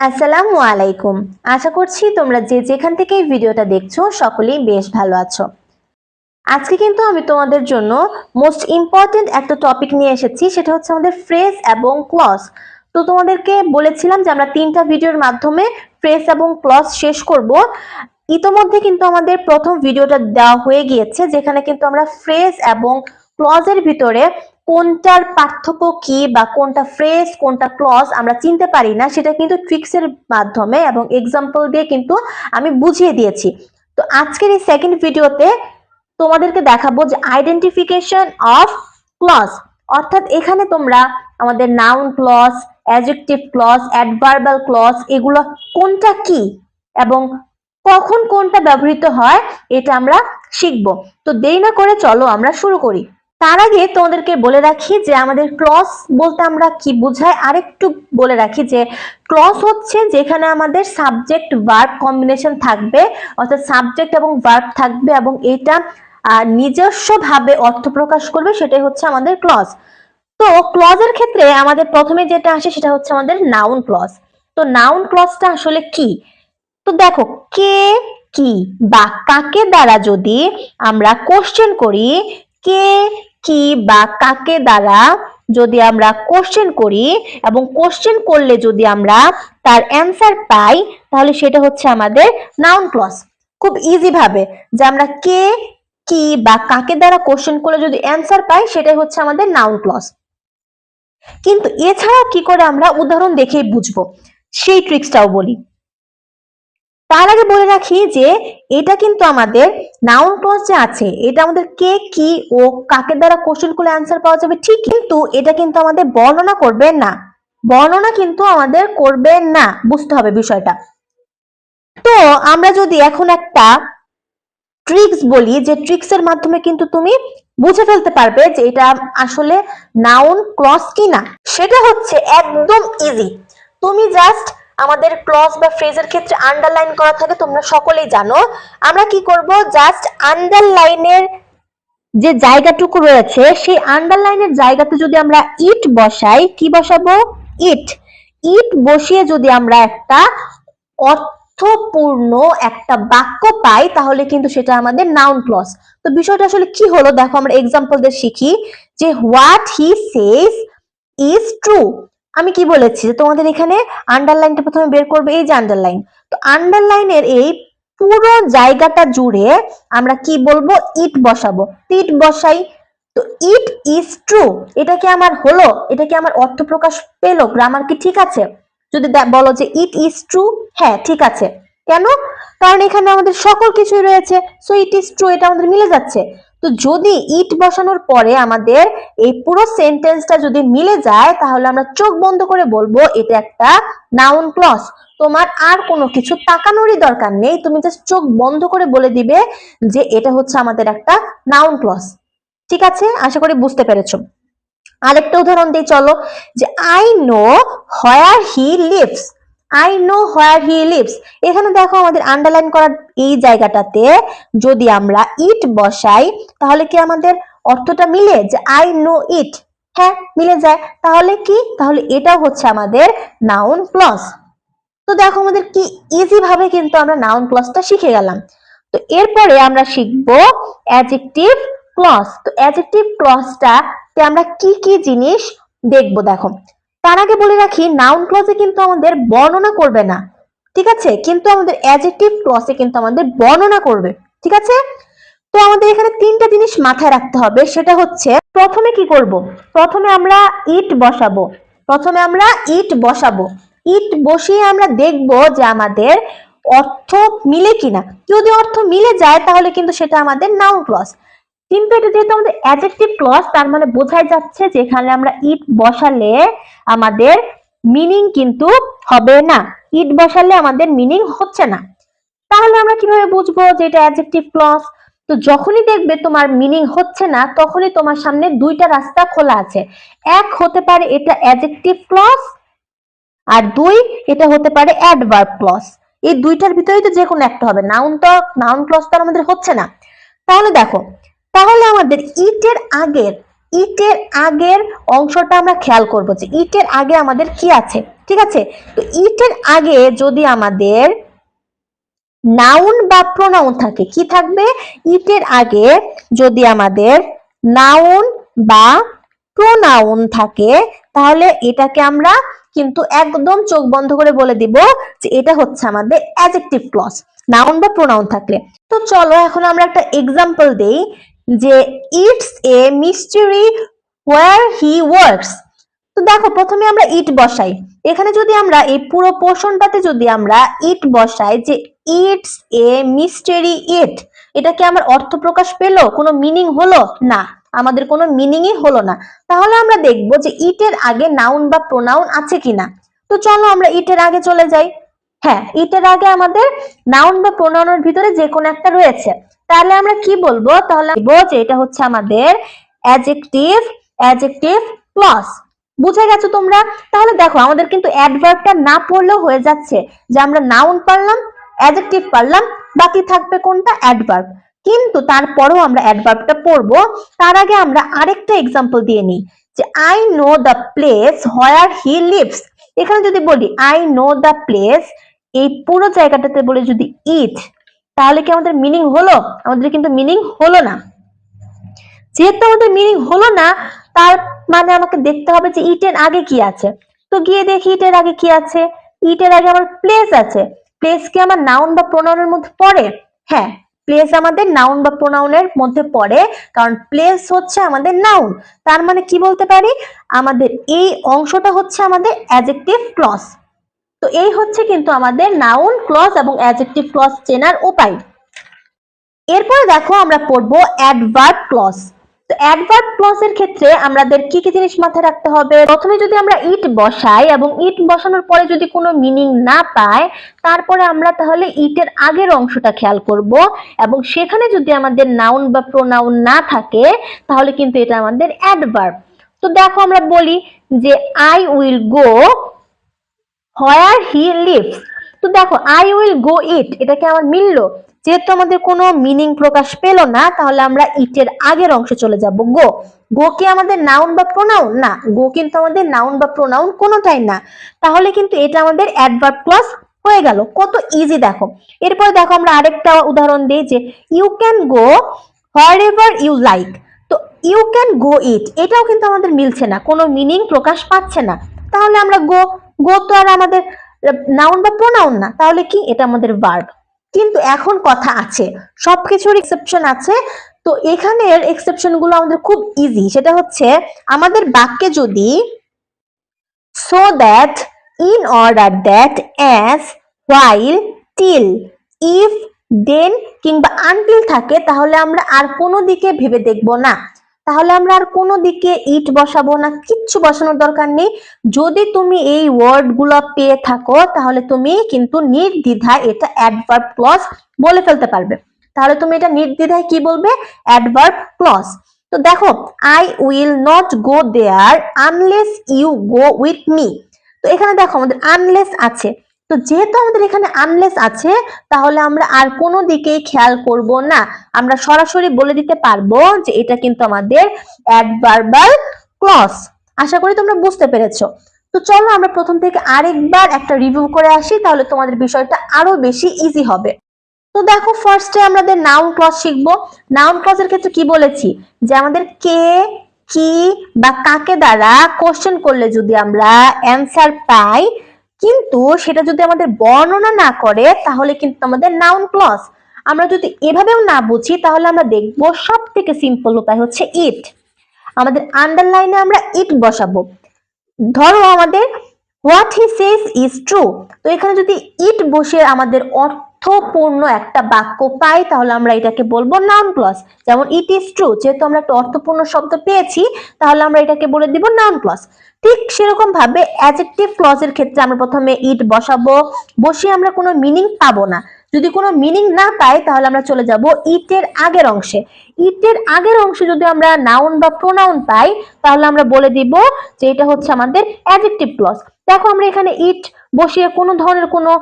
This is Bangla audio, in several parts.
আসসালামু আলাইকুম। আশা করছি তোমরা যে যেখান থেকে এই ভিডিওটা দেখছ, সকলেই বেশ ভালো আছো। আজকে কিন্তু আমি তোমাদের জন্য মোস্ট ইম্পর্টেন্ট একটা টপিক নিয়ে এসেছি, সেটা হচ্ছে আমাদের ফ্রেজ এবং ক্লস তো তোমাদেরকে বলেছিলাম যে আমরা তিনটা ভিডিওর মাধ্যমে ফ্রেজ এবং ক্লস শেষ করব। ইতোমধ্যে কিন্তু আমাদের প্রথম ভিডিওটা দেওয়া হয়ে গিয়েছে, যেখানে কিন্তু আমরা ফ্রেজ এবং ক্লজের ভিতরে কোনটার পার্থক্য কি বা কোনটা ফ্রেজ কোনটা ক্লজ আমরা চিনতে পারি না, সেটা কিন্তু ট্রিক্সের মাধ্যমে এবং এক্সাম্পল দিয়ে কিন্তু আমি বুঝিয়ে দিয়েছি। তো আজকের এই সেকেন্ড ভিডিওতে তোমাদেরকে দেখাবো যে আইডেন্টিফিকেশন অফ ক্লজ অর্থাৎ এখানে তোমরা আমাদের noun clause adjective clause adverbial clause এগুলো কোনটা কি এবং কখন কোনটা ব্যবহৃত হয়, এটা আমরা শিখব। তো দেরি না করে চলো আমরা শুরু করি। তার আগে তোমাদেরকে বলে রাখি যে আমাদের ক্লস বলতে আমরা কি বুঝাই, আরেকটু বলে রাখি যে ক্লস হচ্ছে যেখানে আমাদের সাবজেক্ট, ভার্ব কম্বিনেশন থাকবে, অর্থাৎ সাবজেক্ট এবং ভার্ব থাকবে এবং এটা নিজস্বভাবে অর্থ প্রকাশ করবে, সেটাই হচ্ছে আমাদের ক্লস। তো ক্লজের ক্ষেত্রে আমাদের প্রথমে যেটা আসে সেটা হচ্ছে আমাদের নাউন ক্লজ তো নাউন ক্লজটা আসলে কি? তো দেখো, কে, কি বা কাকে দ্বারা যদি আমরা কোশ্চেন করি, কে কি বা কাকে দ্বারা যদি আমরা কোশ্চেন করি এবং কোশ্চেন করলে যদি আমরা তার অ্যান্সার পাই, তাহলে সেটা হচ্ছে আমাদের নাউন ক্লজ খুব ইজি ভাবে যে আমরা কে, কি বা কাকে দ্বারা কোশ্চেন করলে যদি অ্যান্সার পাই, সেটাই হচ্ছে আমাদের নাউন ক্লস কিন্তু এছাড়াও কি করে আমরা উদাহরণ দেখেই বুঝব? সেই ট্রিক্সটাও বলি। তার আগে বলে রাখি যে এটা কিন্তু আমাদের নাউন ক্লজ যে আছে, এটা আমাদের কে, কি ও কাকে দ্বারা কোশ্চেন করলে অ্যান্সার পাওয়া যাবে ঠিক কিন্তু এটা কিন্তু আমাদের বর্ণনা করবে না। বর্ণনা কিন্তু আমাদের করবে না, বুঝতে হবে বিষয়টা। তো আমরা যদি এখন একটা ট্রিক্স বলি, যে ট্রিক্সের মাধ্যমে কিন্তু তুমি বুঝে ফেলতে পারবে যে এটা আসলে নাউন ক্লজ কিনা। সেটা হচ্ছে একদম ইজি তুমি জাস্ট আমাদের ক্লজ বা ফ্রেজের ক্ষেত্রে আন্ডারলাইন করা থাকে, তোমরা সকলেই জানো। আমরা কি করব? জাস্ট আন্ডারলাইনের যে জায়গাটুকু রয়েছে, সেই আন্ডারলাইনের জায়গাতে যদি আমরা ইট বসাই, কি বসাবো? ইট ইট বসিয়ে যদি আমরা একটা অর্থপূর্ণ একটা বাক্য পাই, তাহলে কিন্তু সেটা আমাদের নাউন ক্লজ তো বিষয়টা আসলে কি হলো? দেখো, আমরা এক্সাম্পল দিয়ে শিখি যে what he says is true আমি কি বলেছি? যে তোমাদের এখানে আন্ডারলাইনটা প্রথমে বের করবে, এই যে আন্ডারলাইন তো আন্ডারলাইনের এই পুরো জায়গাটা জুড়ে আমরা কি বলব? ইট বসাবো। ইট বসাই, তো ইট ইজ ট্রু এটা কি আমার হলো? এটা কি আমার অর্থ প্রকাশ পেল? গ্রামার কি ঠিক আছে? যদি বলো যে ইট ইজ ট্রু হ্যাঁ ঠিক আছে। কেন? কারণ এখানে আমাদের সকল কিছুই রয়েছে। সো ইট ইজ ট্রু এটা আমাদের মিলে যাচ্ছে। তো যদি ইট বসানোর পরে আমাদের এই পুরো সেন্টেন্সটা যদি মিলে যায়, তাহলে আমরা চোখ বন্ধ করে বলব, এটা একটা নাউন ক্লস তোমার আর কোনো কিছু তাকানোরই দরকার নেই, তুমি জাস্ট চোখ বন্ধ করে বলে দিবে যে এটা হচ্ছে আমাদের একটা নাউন ক্লস ঠিক আছে? আশা করি বুঝতে পেরেছ। আরেকটা উদাহরণ দিই চলো, যে I know where he lives I know where he lives এখানে দেখো আমাদের আন্ডারলাইন করার এই জায়গাটাতে যদি আমরা ইট বসাই, তাহলে কি আমাদের অর্থটা মিলে? যে আই নো ইট হ্যাঁ মিলে যায়। তাহলে কি? তাহলে এটাও হচ্ছে আমাদের নাউন ক্লজ তো দেখো আমাদের কি ইজি ভাবে কিন্তু আমরা নাউন ক্লজটা শিখে গেলাম। তো এরপরে আমরা শিখব অ্যাডজেক্টিভ ক্লজ তো অ্যাডজেক্টিভ ক্লজটা তে আমরা কি কি জিনিস দেখব দেখো। তার আগে বলে রাখি নাউন ক্লজে কিন্তু আমাদের বর্ণনা করবে না। ঠিক আছে? কিন্তু আমাদের অ্যাডজেক্টিভ ক্লজে কিন্তু আমাদের বর্ণনা করবে। ঠিক আছে? তো আমাদের এখানে তিনটা জিনিস মাথায় রাখতে হবে। সেটা হচ্ছে, প্রথমে কি করব? প্রথমে আমরা ইট বসাবো। প্রথমে আমরা ইট বসাবো। ইট বসিয়ে আমরা দেখব যে আমাদের অর্থ মিলে কিনা। যদি অর্থ মিলে যায়, তাহলে কিন্তু সেটা আমাদের নাউন ক্লজ কিন্তু এটা যেহেতু আমাদের অ্যাডজেক্টিভ ক্লজ তার মানে বোঝাই যাচ্ছে যে এখানে আমরা ইট বসালে আমাদের মিনিং কিন্তু হবে না। ইট বসালে আমাদের মিনিং হচ্ছে না। তাহলে আমরা কীভাবে বুঝব যে এটা অ্যাডজেক্টিভ ক্লজ তো যখনই দেখবে তোমার মিনিং হচ্ছে না, তখনই তোমার সামনে দুইটা রাস্তা খোলা আছে। এক হতে পারে এটা অ্যাডজেক্টিভ ক্লজ আর দুই এটা হতে পারে অ্যাডভার্ব ক্লজ এই দুইটার ভিতরেই তো যে কোনো একটা হবে। নাউন তো নাউন ক্লজ তো আমাদের হচ্ছে না। তাহলে দেখো তাহলে আমাদের ইটের আগের ইটের আগের অংশটা আমরা খেয়াল করব যে ইটের আগে আমাদের কি আছে, ঠিক আছে? তো ইটের আগে যদি আমাদের নাউন বা প্রোনাউন থাকে, কি থাকবে? ইটের আগে যদি আমাদের নাউন বা প্রোনাউন থাকে, তাহলে এটাকে আমরা কিন্তু একদম চোখ বন্ধ করে বলে দিব যে এটা হচ্ছে আমাদের অ্যাডজেক্টিভ ক্লস নাউন বা প্রোনাউন থাকলে। তো চলো এখন আমরা একটা এক্সাম্পল দেই। যে it's a mystery where he works. তো দেখো, প্রথমে আমরা ইট বসাই। এখানে যদি আমরা এই পুরো পোর্শনটাতে যদি আমরা ইট বসাই যে ইটস এ মিস্টেরি ইট, এটা কি আমার অর্থ প্রকাশ পেল? কোনো মিনিং হলো? না, আমাদের কোনো মিনিংই হলো না। তাহলে আমরা দেখব যে ইটের আগে নাউন বা প্রোনাউন আছে কিনা। তো চলো আমরা ইটের আগে চলে যাই। হ্যাঁ ইটের আগে আমাদের নাউন বা প্রোনাউনের ভিতরে যে কোনো একটা রয়েছে। তাহলে আমরা কি বলব? তাহলে যে এটা হচ্ছে আমাদের অ্যাডজেক্টিভ অ্যাডজেক্টিভ প্লাস বুঝে গেছো তোমরা? তাহলে দেখো, আমাদের কিন্তু অ্যাডভার্বটা না পড়লেও হয়ে যাচ্ছে। যে আমরা নাউন পারলাম অ্যাডজেক্টিভ পারলাম, বাকি থাকবে কোনটা? অ্যাডভার্ব কিন্তু তারপরেও আমরা অ্যাডভার্বটা পড়ব। তার আগে আমরা আরেকটা এক্সাম্পল দিয়ে নিই। যে I know the place where he lives এখানে যদি বলি আই নো দ্য প্লেস এই পুরো জায়গাটাতে বলে যদি ইট তাহলে কি আমাদের মিনিং হলো? আমাদের কিন্তু মিনিং হলো না। যেহেতু আমাদের মিনিং হলো না, তার মানে আমাকে দেখতে হবে যে ইটের আগে কি আছে। তো গিয়ে দেখি ইটের আগে কি আছে। ইটের আগে আমার প্লেস আছে। প্লেস কি আমার নাউন বা প্রোনাউনের মধ্যে পড়ে? হ্যাঁ প্লেস আমাদের নাউন বা প্রোনাউনের মধ্যে পড়ে, কারণ প্লেস হচ্ছে আমাদের নাউন তার মানে কি বলতে পারি? আমাদের এই অংশটা হচ্ছে আমাদের অ্যাডজেক্টিভ ক্লজ তো এই হচ্ছে কিন্তু আমাদের নাউন ক্লজ এবং অ্যাডজেক্টিভ ক্লজ চেনার উপায়। এরপরে দেখো আমরা পড়ব অ্যাডভার্ব ক্লজ তো অ্যাডভার্ব ক্লজের ক্ষেত্রে আমাদের কি কি জিনিস মাথায় রাখতে হবে? প্রথমে যদি আমরা ইট বসাই এবং ইট বসানোর পরে যদি কোনো মিনিং না পায়, তারপরে আমরা তাহলে ইটের আগের অংশটা খেয়াল করব এবং সেখানে যদি আমাদের নাউন বা প্রোনাউন না থাকে, তাহলে কিন্তু এটা আমাদের অ্যাডভার্ব তো দেখো আমরা বলি যে I will go where he lives তো দেখো আই উইল গো ইট এটা কি আমার মিললো। যেহেতু আমাদের কোনো মিনিং প্রকাশ পেল না, তাহলে আমরা ইটের আগের অংশে চলে যাব। গো গো কি আমাদের নাউন বা প্রোনাউন না গো কিন্তু আমাদের নাউন বা প্রোনাউন কোনোটাই না। তাহলে কিন্তু এটা আমাদের অ্যাডভার্ব ক্লজ হয়ে গেল। কত ইজি দেখো। এরপরে দেখো আমরা আরেকটা উদাহরণ দিই যে you can go wherever you like তো ইউ ক্যান গো ইট এটাও কিন্তু আমাদের মিলছে না, কোনো মিনিং প্রকাশ পাচ্ছে না। তাহলে আমরা গো গো তো আর আমাদের নাউন বা প্রোনাউন না, তাহলে কি? এটা আমাদের ভার্ব কিন্তু এখন কথা আছে, সবকিছুর এক্সেপশন আছে, তো এখানের এক্সেপশনগুলো আমাদের খুব ইজি সেটা হচ্ছে আমাদের বাক্যে যদি so that in order that as while till if then কিংবা আনটিল থাকে, তাহলে আমরা আর কোনো দিকে ভেবে দেখব না। তাহলে আমরা আর কোনো দিকে ইট বসাবো না, কিচ্ছু বসানোর দরকার নেই। যদি তুমি এই ওয়ার্ডগুলো পেয়ে থাকো, তাহলে তুমি কিন্তু নির্দ্বিধায় এটা অ্যাডভার্ব ক্লজ বলে ফেলতে পারবে। তাহলে তুমি এটা নির্দ্বিধায় কি বলবে? অ্যাডভার্ব ক্লজ তো দেখো I will not go there unless you go with me তো এখানে দেখো, আমাদের আনলেস আছে। তো যেহেতু আমাদের এখানে আনলেস আছে, তাহলে আমরা আর কোনো দিকেই খেয়াল করব না। আমরা সরাসরি বলে দিতে পারব যে এটা কিন্তু আমাদের অ্যাডভার্বাল ক্লস আশা করি তোমরা বুঝতে পেরেছ। তো চলো আমরা প্রথম থেকে আরেকবার একটা রিভিউ করে আসি, তাহলে তোমাদের বিষয়টা আরও বেশি ইজি হবে। তো দেখো ফার্স্টে আমাদের নাউন ক্লজ শিখব। নাউন ক্লজের ক্ষেত্রে কি বলেছি? যে আমাদের কে, কি বা কাকে দ্বারা কোশ্চেন করলে যদি আমরা অ্যান্সার পাই কিন্তু সেটা যদি আমাদের বর্ণনা না করে, তাহলে কিন্তু আমাদের নাউন ক্লস আমরা যদি এভাবেও না বুঝি, তাহলে আমরা দেখব সব থেকে সিম্পল উপায় হচ্ছে ইট আমাদের আন্ডারলাইনে আমরা ইট বসাবো। ধরো আমাদের what he says is true তো এখানে যদি ইট বসে আমাদের অর্থপূর্ণ একটা বাক্য পাই, তাহলে আমরা এটাকে বলব নাউন ক্লজ যেমন ইট ইজ ট্রু যেহেতু আমরা একটা অর্থপূর্ণ শব্দ পেয়েছি, তাহলে আমরা এটাকে বলে দিব নাউন ক্লজ ঠিক সেরকম ভাবে অ্যাডজেক্টিভ ক্লজের ক্ষেত্রে আমরা প্রথমে ইট বসাবো, বসিয়ে আমরা কোনো মিনিং পাবো না। যদি কোনো মিনিং না পাই, তাহলে আমরা চলে যাব ইটের আগের অংশে। ইটের আগের অংশে যদি আমরা নাউন বা প্রোনাউন পাই, তাহলে আমরা বলে দিব যে এটা হচ্ছে আমাদের অ্যাডজেক্টিভ ক্লজ দেখো, আমরা এখানে ইট বসিয়ে কোনো ধরনের কোনো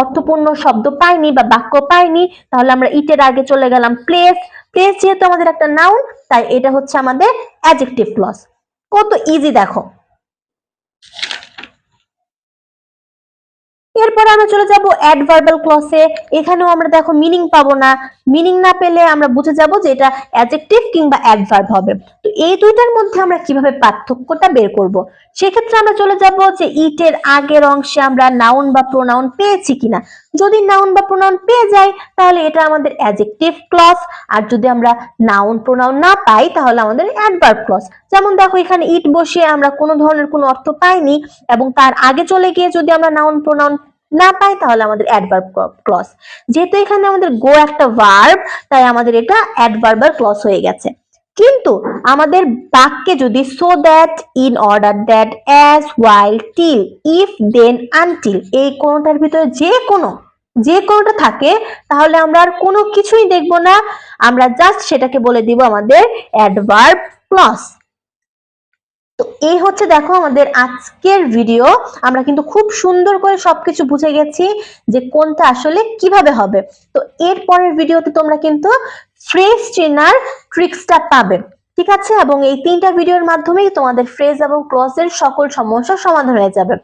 অর্থপূর্ণ শব্দ পাইনি বা বাক্য পাইনি, তাহলে আমরা ইটের আগে চলে গেলাম প্লেস প্লেস যেহেতু আমাদের একটা নাউন তাই এটা হচ্ছে আমাদের অ্যাজেক্টিভ প্লস কত ইজি দেখো। এরপর আমরা চলে যাব অ্যাডভার্বাল ক্লসে এখানেও আমরা দেখো মিনিং পাবো না। মিনিং না পেলে আমরা বুঝে যাব যে এটা অ্যাডজেক্টিভ কিংবা অ্যাডভার্ব হবে। তো এই দুইটার মধ্যে আমরা কীভাবে পার্থক্যটা বের করব? সেক্ষেত্রে আমরা চলে যাব যে ইটের আগের অংশে আমরা নাউন বা প্রোনাউন পেয়েছি কিনা। যদি নাউন বা প্রোনাউন পেয়ে যাই, তাহলে এটা আমাদের অ্যাডজেক্টিভ ক্লস আর যদি আমরা নাউন প্রোনাউন না পাই, তাহলে আমাদের অ্যাডভার্ব ক্লস যেমন দেখো, এখানে ইট বসিয়ে আমরা কোনো ধরনের কোনো অর্থ পাইনি এবং তার আগে চলে গিয়ে যদি আমরা নাউন প্রোনাউন না পাই, তাহলে আমাদের অ্যাডভার্ব ক্লস যেহেতু এখানে আমাদের গো একটা ভার্ব তাই আমাদের এটা অ্যাডভার্বাল ক্লস হয়ে গেছে। কিন্তু আমাদের বাক্যে যদি so that in order that as while till if then until এই কোনোটার ভিতরে যে কোনো, যে কোনোটা থাকে, তাহলে আমরা আর কোনো কিছুই দেখব না। আমরা জাস্ট সেটাকে বলে দিব আমাদের অ্যাডভার্ব ক্লস তো এই হচ্ছে দেখো আমাদের আজকের ভিডিও আমরা কিন্তু খুব সুন্দর করে সবকিছু বুঝে গেছি যে কোনটা আসলে কীভাবে হবে। তো এর পরের ভিডিওতে তোমরা কিন্তু ফ্রেজ চেনার ট্রিক্সটা পাবে। ঠিক আছে? এবং এই তিনটা ভিডিওর মাধ্যমেই তোমাদের ফ্রেজ এবং ক্লজের সকল সমস্যার সমাধান হয়ে যাবে।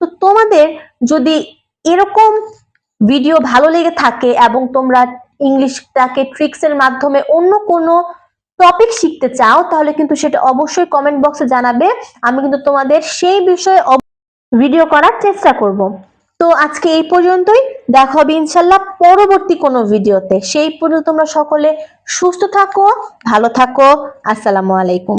তো তোমাদের যদি এরকম ভিডিও ভালো লেগে থাকে এবং তোমরা ইংলিশটাকে ট্রিক্সের মাধ্যমে অন্য কোনো টপিক শিখতে চাও, তাহলে কিন্তু সেটা অবশ্যই কমেন্ট বক্সে জানাবে। আমি কিন্তু তোমাদের সেই বিষয়ে ভিডিও করার চেষ্টা করব। তো আজকে এই পর্যন্তই। দেখা হবে ইনশাল্লাহ পরবর্তী কোনো ভিডিওতে সেই পর্যন্ত তোমরা সকলে সুস্থ থাকো, ভালো থাকো। আসসালামু আলাইকুম।